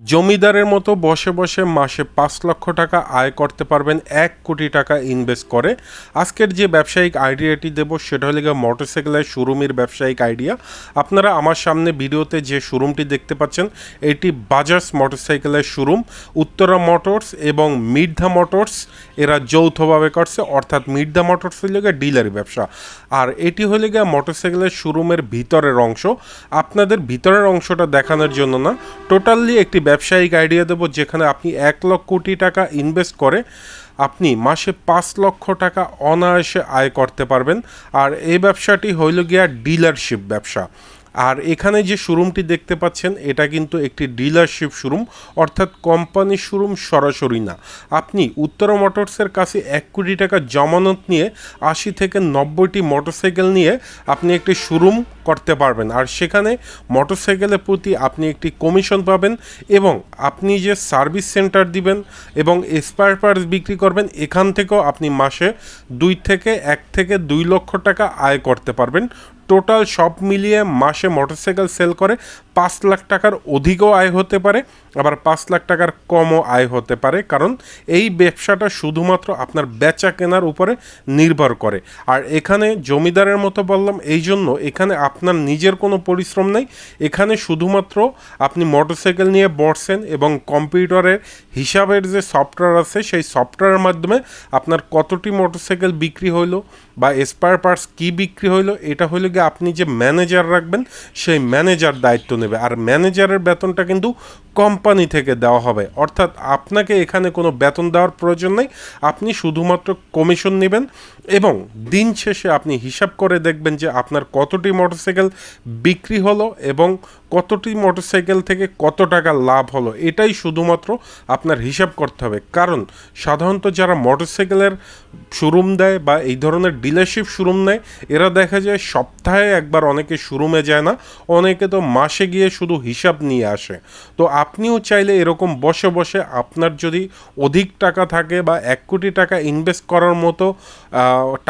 জমিদারের মতো বসে বসে মাসে পাঁচ লক্ষ টাকা আয় করতে পারবেন, এক কোটি টাকা ইনভেস্ট করে। আজকের যে ব্যবসায়িক আইডিয়াটি দেব সেটা হলে মোটরসাইকেলের শোরুমের ব্যবসায়িক আইডিয়া। আপনারা আমার সামনে ভিডিওতে যে শোরুমটি দেখতে পাচ্ছেন, এটি বাজাজ মোটরসাইকেলের শোরুম। উত্তরা মোটরস এবং মির্ধা মোটরস, এরা যৌথভাবে করছে, অর্থাৎ মির্ধা মোটরস হলে গিয়ে ডিলারি ব্যবসা। আর এটি হলে গিয়ে মোটরসাইকেলের শোরুমের ভিতরের অংশ। আপনাদের ভিতরের অংশটা দেখানোর জন্য না, টোটালি একটি ব্যবসায়িক আইডিয়া দেবো, যেখানে আপনি এক লক্ষ কোটি টাকা ইনভেস্ট করে আপনি মাসে পাঁচ লক্ষ টাকা অনায়াসে আয় করতে পারবেন। আর এই ব্যবসাটি হইল গিয়া ডিলারশিপ ব্যবসা। আর এখানে যে শোরুমটি দেখতে পাচ্ছেন, এটা কিন্তু একটি ডিলারশিপ শোরুম, অর্থাৎ কোম্পানির শোরুম সরাসরি না। আপনি উত্তরা মোটরসের কাছে এক কোটি টাকা জমানত নিয়ে আশি থেকে নব্বইটি মোটরসাইকেল নিয়ে আপনি একটি শোরুম করতে পারবেন। আর সেখানে মোটরসাইকেলের প্রতি আপনি একটি কমিশন পাবেন এবং আপনি যে সার্ভিস সেন্টার দিবেন এবং স্পেয়ার পার্টস বিক্রি করবেন, এখান থেকেও আপনি মাসে দুই থেকে এক থেকে দুই লক্ষ টাকা আয় করতে পারবেন। টোটাল সব মিলিয়ে মাসে মোটরসাইকেল সেল করে পাঁচ লাখ টাকার অধিকও আয় হতে পারে, আবার পাঁচ লাখ টাকার কমও আয় হতে পারে, কারণ এই ব্যবসাটা শুধুমাত্র আপনার বেচা কেনার উপরে নির্ভর করে। আর এখানে জমিদারের মতো বললাম, এই জন্য এখানে আপনার নিজের কোনো পরিশ্রম নেই। এখানে শুধুমাত্র আপনি মোটরসাইকেল নিয়ে বসছেন এবং কম্পিউটারের হিসাবের যে সফটওয়্যার আছে, সেই সফটওয়্যারের মাধ্যমে আপনার কতটি মোটরসাইকেল বিক্রি হইল বা স্পায়ার পার্টস কী বিক্রি হইল, এটা হইল গিয়ে আপনি যে ম্যানেজার রাখবেন, সেই ম্যানেজার দায়িত্ব নেবে আর ম্যানেজারের বেতনটা কিন্তু কোম্পানি থেকে দেওয়া হবে। অর্থাৎ আপনাকে এখানে কোনো বেতন দেওয়ার প্রয়োজন নেই। আপনি শুধুমাত্র কমিশন নেবেন এবং দিন শেষে আপনি হিসাব করে দেখবেন যে আপনার কতটি মোটরসাইকেল বিক্রি হলো এবং কতটি মোটরসাইকেল থেকে কত টাকা লাভ হলো। এটাই শুধুমাত্র আপনার হিসাব করতে হবে। কারণ সাধারণত যারা মোটরসাইকেলের শোরুম দেয় বা এই ধরনের ডিলারশিপ শোরুম নেয়, এরা দেখা যায় সপ্তাহে একবার অনেকে শোরুমে যায় না। অনেকে তো মাসে গিয়ে শুধু হিসাব নিয়ে আসে। তো আপনিও চাইলে এরকম বসে বসে আপনার যদি অধিক টাকা থাকে বা এক কোটি টাকা ইনভেস্ট করার মতো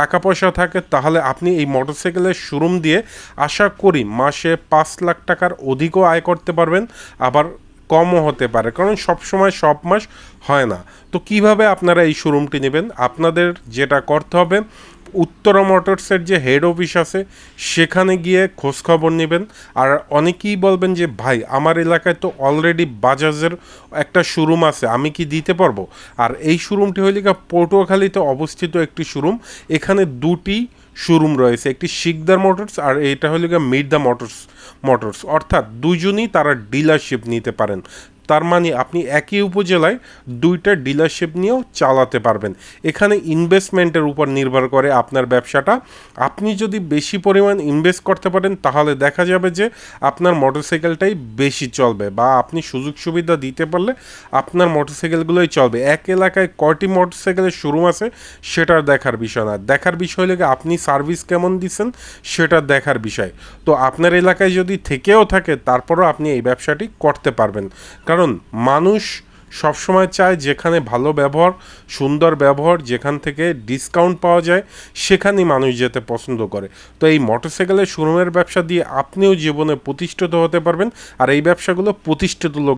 টাকা পয়সা থাকে, তাহলে আপনি এই মোটরসাইকেলের শোরুম দিয়ে আশা করি মাসে পাঁচ লাখ টাকার অধিকও আয় করতে পারবেন, আবার কমও হতে পারে। কারণ সব সময় সব মাস হয় না। তো কীভাবে আপনারা এই শোরুমটি নেবেন? আপনাদের যেটা করতে হবে উত্তরা মোটরসের যে হেড অফিস আছে, সেখানে গিয়ে খোঁজখবর নেবেন। আর অনেকেই বলবেন যে, ভাই, আমার এলাকায় তো অলরেডি বাজাজের একটা শোরুম আছে, আমি কি দিতে পারব? আর এই শোরুমটি হইলে গিয়ে পটুয়াখালীতে অবস্থিত একটি শোরুম। এখানে দুটি শোরুম রয়েছে, একটি শিকদার মোটরস আর এটা হলো গিয়ে মির্দা মোটরস মোটরস। অর্থাৎ দুজনই তারা ডিলারশিপ নিতে পারেন। তার মানে আপনি একই উপজেলায় দুইটা ডিলারশিপ নিয়েও চালাতে পারবেন। এখানে ইনভেস্টমেন্টের উপর নির্ভর করে আপনার ব্যবসাটা। আপনি যদি বেশি পরিমাণ ইনভেস্ট করতে পারেন, তাহলে দেখা যাবে যে আপনার মোটরসাইকেলটাই বেশি চলবে বা আপনি সুযোগ সুবিধা দিতে পারলে আপনার মোটরসাইকেলগুলোই চলবে। এক এলাকায় কয়টি মোটরসাইকেলের শোরুম আছে, সেটার দেখার বিষয় না। দেখার বিষয় লেগে আপনি সার্ভিস কেমন দিচ্ছেন, সেটা দেখার বিষয়। তো আপনার এলাকায় যদি থেকেও থাকে, তারপরও আপনি এই ব্যবসাটি করতে পারবেন। কারণ মানুষ সবসময় চায় যেখানে ভালো ব্যবহার, সুন্দর ব্যবহার, যেখান থেকে ডিসকাউন্ট পাওয়া যায়, সেখানেই মানুষ যেতে পছন্দ করে। তো এই মোটরসাইকেলের শোরুমের ব্যবসা দিয়ে আপনিও জীবনে প্রতিষ্ঠিত হতে পারবেন, আর এই ব্যবসাগুলো প্রতিষ্ঠিত লোক